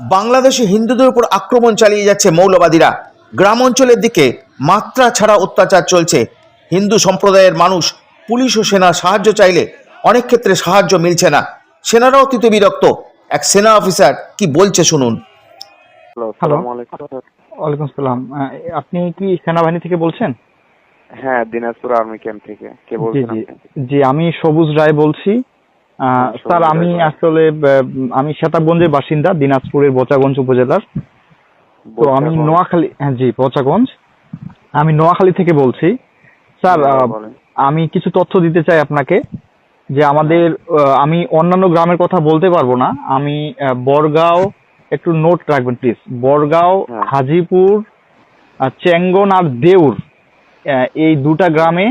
বাংলাদেশে হিন্দুদের উপর আক্রমণ চালিয়ে যাচ্ছে মৌলবাদীরা। গ্রাম অঞ্চলের দিকে মাত্রা ছাড়া অত্যাচার চলছে। হিন্দু সম্প্রদায়ের মানুষ পুলিশ ও সেনার সাহায্য চাইলে অনেক ক্ষেত্রে সাহায্য মিলছে না। সেনারাও তিতে বিরক্ত এক সেনা অফিসার কি বলছে শুনুন। Hello hello. আসসালামু আলাইকুম ওয়ালাইকুম আসসালাম। আহ, আপনি কি সেনাবাহিনী থেকে বলছেন? হ্যাঁ দিনাজপুর আর্মি ক্যাম্প থেকে। কে বলছেন জি আমি সবুজ রায় বলছি। স্যার আমি আসলে আমি সেতাবগঞ্জের বাসিন্দা দিনাজপুরের বোচাগঞ্জ উপজেলার। তো আমি নোয়াখালী হ্যাঁ জি বোচাগঞ্জ। আমি নোয়াখালী থেকে বলছি। স্যার হ্যাঁ। আমি কিছু তথ্য দিতে চাই আপনাকে যে আমাদের আমি অন্যান্য গ্রামের কথা বলতে পারব না। আমি বরগাঁও একটু নোট রাখবেন প্লিজ বরগাঁও হ্যাঁ। হাজিপুর চেঙ্গন আর দেউর এই দুটা গ্রামে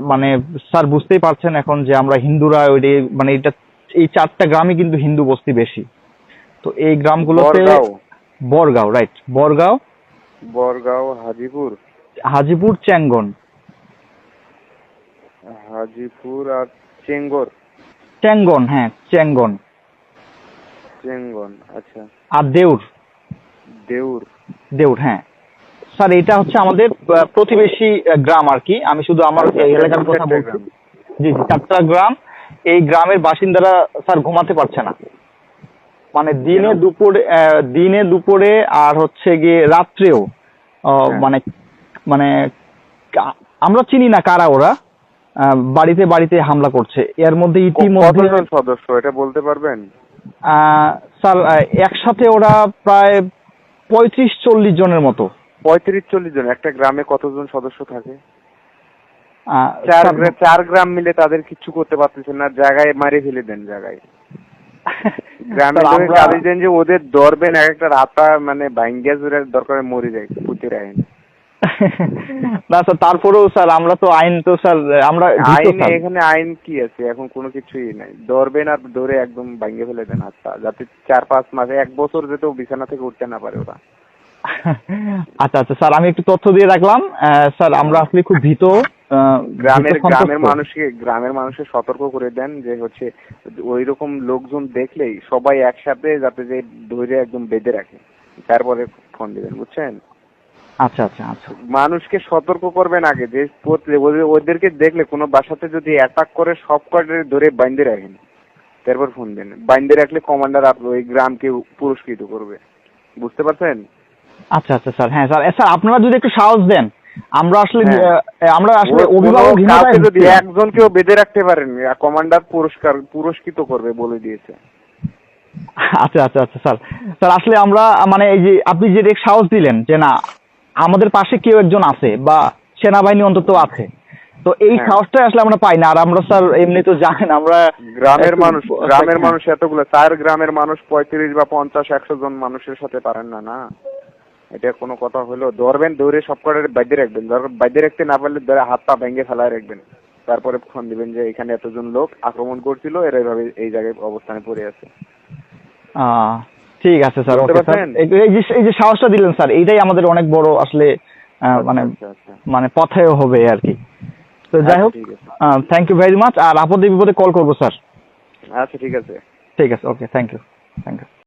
মানে স্যার বুঝতেই পারছেন এখন যে আমরা হিন্দুরা ওই মানে এটা এই চারটা গ্রামে কিন্তু হিন্দু বস্তি বেশি। তো এই গ্রামগুলোতে বরগাঁও। রাইট বরগাঁও? বরগাঁও হাজিপুর। হাজিপুর চ্যাঙ্গন হাজিপুর আর চেঙ্গর। চ্যাঙ্গন হ্যাঁ চ্যাঙ্গন চেঙ্গন আচ্ছা। আর দেউর। দেউর। দেউর হ্যাঁ। স্যার এটা হচ্ছে আমাদের প্রতিবেশী গ্রাম আর কি। আমি শুধু আমার এলাকার কথা বলছি। জি জি চারটা গ্রাম এই গ্রামের বাসিন্দারা স্যার ঘুমাতে পারছে না। মানে দিনে দুপুরে দিনে দুপুরে আর হচ্ছে গিয়ে রাত্রেও হ্যাঁ। মানে মানে আমরা চিনি না কারা ওরা বাড়িতে বাড়িতে হামলা করছে। এর মধ্যে ইতিমধ্যে সদস্য এটা বলতে পারবেন? আহ, স্যার একসাথে ওরা প্রায় পঁয়ত্রিশ চল্লিশ জনের মতো। পঁয়ত্রিশ চল্লিশ জন একটা গ্রামে কতজন সদস্য থাকে? চার চার গ্রাম মিলে তাদের কিচ্ছু করতে পারতেছেন না জায়গায় মারে ফেলে দেন জায়গায়। গ্রামে আমরা- দেন যে ওদের ধরবেন এক একটা রাতা মানে ভাঙ্গিয়া দরকার মরে যায় পুঁতে রাখেন না স্যার তারপরেও স্যার আমরা তো আইন তো স্যার আমরা আইন এখানে আইন কি আছে? এখন কোনো কিছুই নাই। ধরবেন আর ধরে একদম ভাঙ্গে ফেলে দেন হাতটা যাতে চার পাঁচ মাসে এক বছর যেতেও বিছানা থেকে উঠতে না পারে ওরা। আচ্ছা আচ্ছা স্যার আমি একটু তথ্য দিয়ে রাখলাম। স্যার আমরা আসলে খুব ভীত গ্রামের গ্রামের মানুষকে গ্রামের মানুষকে সতর্ক করে দেন যে হচ্ছে ওই রকম লোকজন দেখলেই সবাই একসাথে যাতে যে ধরে একদম বেঁধে রাখে। তারপরে ফোন দিবেন বুঝছেন? আচ্ছা আচ্ছা আচ্ছা। মানুষকে সতর্ক করবেন আগে যে ওদেরকে দেখলে কোনো বাসাতে যদি অ্যাটাক করে সব কটা ধরে বাইন্দে রাখেন। তারপর ফোন দেন। বাইন্দে রাখলে কমান্ডার ওই গ্রামকে পুরস্কৃত করবে। বুঝতে পারছেন? আচ্ছা আচ্ছা স্যার হ্যাঁ স্যার স্যার আপনারা যদি একটু সাহস দেন আমরা আসলে হ্যাঁ। আমরা আসলে অভিভাবক যদি। একজনকেও বেঁধে রাখতে পারেন কমান্ডার পুরস্কার পুরস্কৃত করবে বলে দিয়েছে আচ্ছা আচ্ছা আচ্ছা স্যার স্যার আসলে আমরা মানে এই যে আপনি যে এক সাহস দিলেন যে না আমাদের পাশে কেউ একজন আছে বা সেনাবাহিনী অন্তত আছে তো এই হ্যাঁ। সাহসটাই আসলে আমরা পাই না আর আমরা স্যার এমনি তো জানেন আমরা গ্রামের মানুষ গ্রামের হ্যাঁ। মানুষ এতগুলো চার গ্রামের মানুষ পঁয়ত্রিশ বা পঞ্চাশ একশো জন মানুষের সাথে পারেন না না এটা কোনো কথা হলো ধরবেন ধরে সব কটার বাইরে রাখবেন। বাইরে রাখতে না পারলে ধরে হাত পা ভেঙে ফেলায় রাখবেন। তারপরে ফোন দিবেন যে এখানে এতজন লোক আক্রমণ করছিল এরা এইভাবে এই জায়গায় অবস্থানে পড়ে আছে। ঠিক আছে স্যার ওকে স্যার। এই- যে এই যে সাহসটা দিলেন স্যার এইটাই আমাদের অনেক বড় আসলে মানে আচ্ছা আচ্ছা মানে পথেও হবে আর কি। তো যাই আচ্ছা, হোক থ্যাংক ইউ ভেরি মাচ আর আপদে বিপদে কল করব স্যার। আচ্ছা ঠিক আছে। ঠিক আছে okay thank you thank you